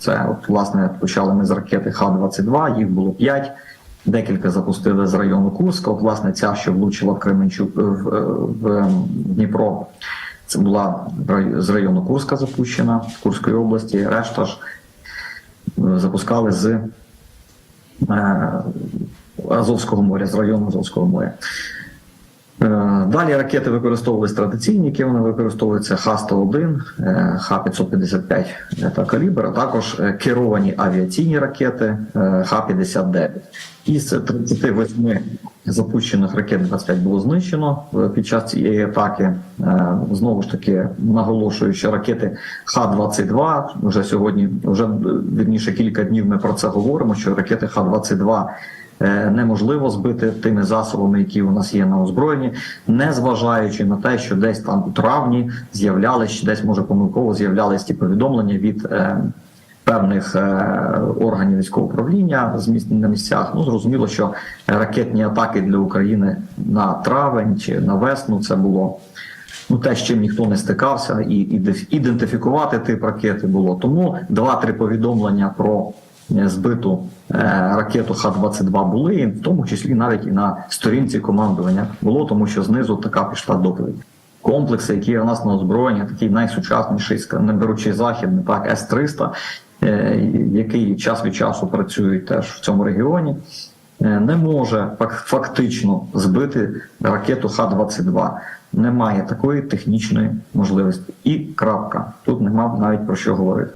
Це от власне почали ми з ракети Х-22, їх було 5. Декілька запустили з району Курська. От, власне, ця, що влучила в Кременчук в, в, в Дніпро, це була з району Курська запущена, з Курської області. Решта ж е, запускали з е, Азовського моря, з району Азовського моря. Далі ракети використовувались традиційні, які вони використовуються Х-101, е, Х-555 та калібр, а також е, керовані авіаційні ракети е, Х-59. Із 38 запущених ракет 25 було знищено е, під час цієї атаки. Знову ж таки, наголошую, що ракети Х-22 вже сьогодні, вже вірніше кілька днів ми про це говоримо, що ракети Х-22 е, неможливо збити тими засобами, які у нас є на озброєнні, не зважаючи на те, що десь там у травні з'являлись, десь може помилково з'являлись ті повідомлення від е, певних е, органів військового управління з міст на місцях. Ну зрозуміло, що ракетні атаки для України на травень чи на весну це було. Ну, те, з чим ніхто не стикався, і іде- ідентифікувати тип ракети було. Тому два-три повідомлення про е, збиту е, ракету Х-22 були, в тому числі навіть і на сторінці командування було, тому що знизу така пішла доповідь. Комплекси, які у нас на озброєнні, такий найсучасніший, не беручи західний, так, С-300, е, який час від часу працюють теж в цьому регіоні, е, не може фактично збити ракету Х-22. Немає такої технічної можливості. І крапка. Тут нема навіть про що говорити.